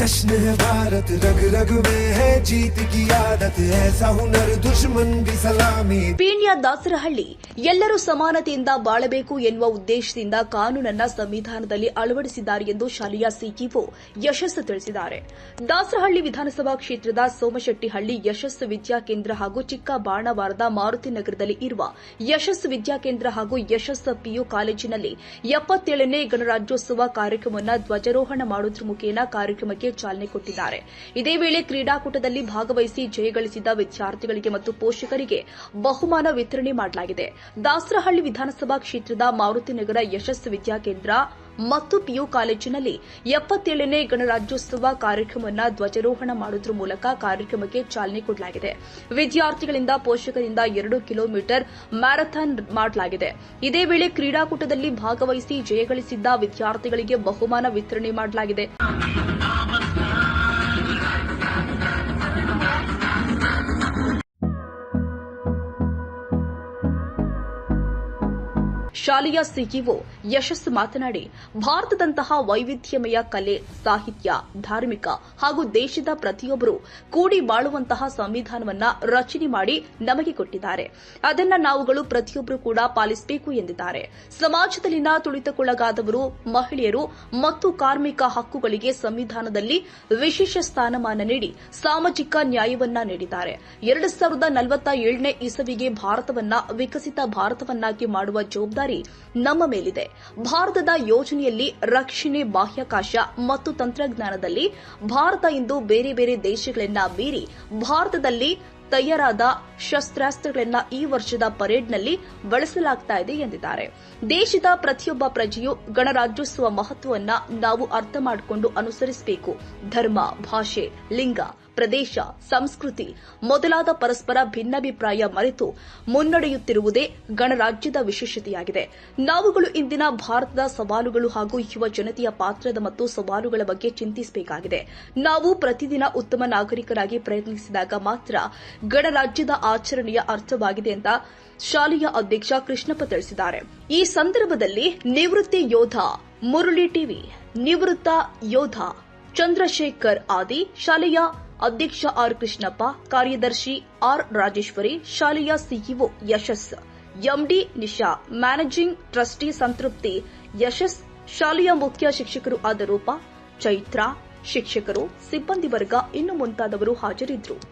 जश्न है भारत रग रग में है जीत की आदत, ऐसा हुनर दुश्मन भी सलामी। ಪೀಣ್ಯ ದಾಸರಹಳ್ಳಿ ಎಲ್ಲರೂ ಸಮಾನತೆಯಿಂದ ಬಾಳಬೇಕು ಎನ್ನುವ ಉದ್ದೇಶದಿಂದ ಕಾನೂನನ್ನ ಸಂವಿಧಾನದಲ್ಲಿ ಅಳವಡಿಸಿದ್ದಾರೆ ಎಂದು ಶಾಲೆಯ ಸಿಇಒ ಯಶಸ್ಸು ತಿಳಿಸಿದ್ದಾರೆ. ದಾಸರಹಳ್ಳಿ ವಿಧಾನಸಭಾ ಕ್ಷೇತ್ರದ ಸೋಮಶೆಟ್ಟಿಹಳ್ಳಿ ಯಶಸ್ಸು ವಿದ್ಯಾಕೇಂದ್ರ ಹಾಗೂ ಚಿಕ್ಕ ಬಾಣವಾರದ ಮಾರುತಿ ನಗರದಲ್ಲಿ ಇರುವ ಯಶಸ್ಸು ವಿದ್ಯಾಕೇಂದ್ರ ಹಾಗೂ ಯಶಸ್ಸು ಪಿಯು ಕಾಲೇಜಿನಲ್ಲಿ ಎಪ್ಪತ್ತೇಳನೇ ಗಣರಾಜ್ಯೋತ್ಸವ ಕಾರ್ಯಕ್ರಮವನ್ನು ಧ್ವಜಾರೋಹಣ ಮಾಡುವುದರ ಮುಖೇನ ಕಾರ್ಯಕ್ರಮಕ್ಕೆ ಚಾಲನೆ ಕೊಟ್ಟಿದ್ದಾರೆ. ಇದೇ ವೇಳೆ ಕ್ರೀಡಾಕೂಟದಲ್ಲಿ ಭಾಗವಹಿಸಿ ಜಯಗಳಿಸಿದ ವಿದ್ಯಾರ್ಥಿಗಳಿಗೆ ಮತ್ತು ಪೋಷಕರಿಗೆ ಬಹುಮಾನ ವಿತರಣೆ ಮಾಡಲಾಗಿದೆ. ದಾಸರಹಳ್ಳಿ ವಿಧಾನಸಭಾ ಕ್ಷೇತ್ರದ ಮಾರುತಿ ಮಾರುತಿನಗರ ಯಶಸ್ಸು ವಿದ್ಯಾಕೇಂದ್ರ ಮತ್ತು ಪಿಯು ಕಾಲೇಜಿನಲ್ಲಿ ಎಪ್ಪತ್ತೇಳನೇ ಗಣರಾಜ್ಯೋತ್ಸವ ಕಾರ್ಯಕ್ರಮವನ್ನು ಧ್ವಜಾರೋಹಣ ಮಾಡುವುದರ ಮೂಲಕ ಕಾರ್ಯಕ್ರಮಕ್ಕೆ ಚಾಲನೆ ಕೊಡಲಾಗಿದೆ. ವಿದ್ಯಾರ್ಥಿಗಳಿಂದ ಪೋಷಕರಿಂದ ಎರಡು ಕಿಲೋಮೀಟರ್ ಮ್ಯಾರಥಾನ್ ಮಾಡಲಾಗಿದೆ. ಇದೇ ವೇಳೆ ಕ್ರೀಡಾಕೂಟದಲ್ಲಿ ಭಾಗವಹಿಸಿ ಜಯಗಳಿಸಿದ್ದ ವಿದ್ಯಾರ್ಥಿಗಳಿಗೆ ಬಹುಮಾನ ವಿತರಣೆ ಮಾಡಲಾಗಿದೆ. ಶಾಲೆಯ ಸಿಇಒ ಯಶಸ್ಸು ಮಾತನಾಡಿ, ಭಾರತದಂತಹ ವೈವಿಧ್ಯಮಯ ಕಲೆ, ಸಾಹಿತ್ಯ, ಧಾರ್ಮಿಕ ಹಾಗೂ ದೇಶದ ಪ್ರತಿಯೊಬ್ಬರು ಕೂಡಿ ಬಾಳುವಂತಹ ಸಂವಿಧಾನವನ್ನ ರಚನೆ ಮಾಡಿ ನಮಗೆ ಕೊಟ್ಟಿದ್ದಾರೆ. ಅದನ್ನ ನಾವುಗಳು ಪ್ರತಿಯೊಬ್ಬರು ಕೂಡ ಪಾಲಿಸಬೇಕು ಎಂದಿದ್ದಾರೆ. ಸಮಾಜದಲ್ಲಿನ ತುಳಿತಕ್ಕೊಳಗಾದವರು, ಮಹಿಳೆಯರು ಮತ್ತು ಕಾರ್ಮಿಕ ಹಕ್ಕುಗಳಿಗೆ ಸಂವಿಧಾನದಲ್ಲಿ ವಿಶೇಷ ಸ್ಥಾನಮಾನ ನೀಡಿ ಸಾಮಾಜಿಕ ನ್ಯಾಯವನ್ನ ನೀಡಿದ್ದಾರೆ. ಎರಡು ಸಾವಿರದ ನಲವತ್ತ ಏಳನೇ ಇಸವಿಗೆ ಭಾರತವನ್ನ ವಿಕಸಿತ ಭಾರತವನ್ನಾಗಿ ಮಾಡುವ ಜವಾಬ್ದಾರಿ ನಮ್ಮ ಮೇಲಿದೆ. ಭಾರತದ ಯೋಜನೆಯಲ್ಲಿ ರಕ್ಷಣೆ, ಬಾಹ್ಯಾಕಾಶ ಮತ್ತು ತಂತ್ರಜ್ಞಾನದಲ್ಲಿ ಭಾರತ ಇಂದು ಬೇರೆ ಬೇರೆ ದೇಶಗಳನ್ನ ಮೀರಿ ಭಾರತದಲ್ಲಿ ತಯಾರಾದ ಶಸ್ತ್ರಾಸ್ತ್ರಗಳನ್ನ ಈ ವರ್ಷದ ಪರೇಡ್ನಲ್ಲಿ ಬಳಸಲಾಗ್ತಾ ಇದೆ ಎಂದಿದ್ದಾರೆ. ದೇಶದ ಪ್ರತಿಯೊಬ್ಬ ಪ್ರಜೆಯು ಗಣರಾಜ್ಯೋತ್ಸವ ಮಹತ್ವವನ್ನ ನಾವು ಅರ್ಥ ಮಾಡಿಕೊಂಡು ಅನುಸರಿಸಬೇಕು. ಧರ್ಮ, ಭಾಷೆ, ಲಿಂಗ. ಪ್ರದೇಶ, ಸಂಸ್ಕೃತಿ ಮೊದಲಾದ ಪರಸ್ಪರ ಭಿನ್ನಾಭಿಪ್ರಾಯ ಮರೆತು ಮುನ್ನಡೆಯುತ್ತಿರುವುದೇ ಗಣರಾಜ್ಯದ ವಿಶೇಷತೆಯಾಗಿದೆ. ನಾವುಗಳು ಇಂದಿನ ಭಾರತದ ಸವಾಲುಗಳು ಹಾಗೂ ಯುವ ಜನತೆಯ ಪಾತ್ರದ ಮತ್ತು ಸವಾಲುಗಳ ಬಗ್ಗೆ ಚಿಂತಿಸಬೇಕಾಗಿದೆ. ನಾವು ಪ್ರತಿದಿನ ಉತ್ತಮ ನಾಗರಿಕರಾಗಿ ಪ್ರಯತ್ನಿಸಿದಾಗ ಮಾತ್ರ ಗಣರಾಜ್ಯದ ಆಚರಣೆಯ ಅರ್ಥವಾಗಿದೆ ಅಂತ ಶಾಲೆಯ ಅಧ್ಯಕ್ಷ ಕೃಷ್ಣಪ್ಪ ತಿಳಿಸಿದ್ದಾರೆ. ಈ ಸಂದರ್ಭದಲ್ಲಿ ನಿವೃತ್ತಿ ಯೋಧ ಮುರುಳಿ ಟಿವಿ, ನಿವೃತ್ತ ಯೋಧ ಚಂದ್ರಶೇಖರ್ ಆದಿ, ಶಾಲೆಯ ಅಧ್ಯಕ್ಷ ಆರ್ ಕೃಷ್ಣಪ್ಪ, ಕಾರ್ಯದರ್ಶಿ ಆರ್ ರಾಜೇಶ್ವರಿ, ಶಾಲೆಯ CEO Yashas, MD Nisha, managing trustee Santripti Yashas, ಶಾಲೆಯ ಮುಖ್ಯ ಶಿಕ್ಷಕರು ಆದ ರೂಪ, ಚೈತ್ರ, ಶಿಕ್ಷಕರು, ಸಿಬ್ಬಂದಿ ವರ್ಗ ಇನ್ನು ಮುಂತಾದವರು ಹಾಜರಿದ್ದರು.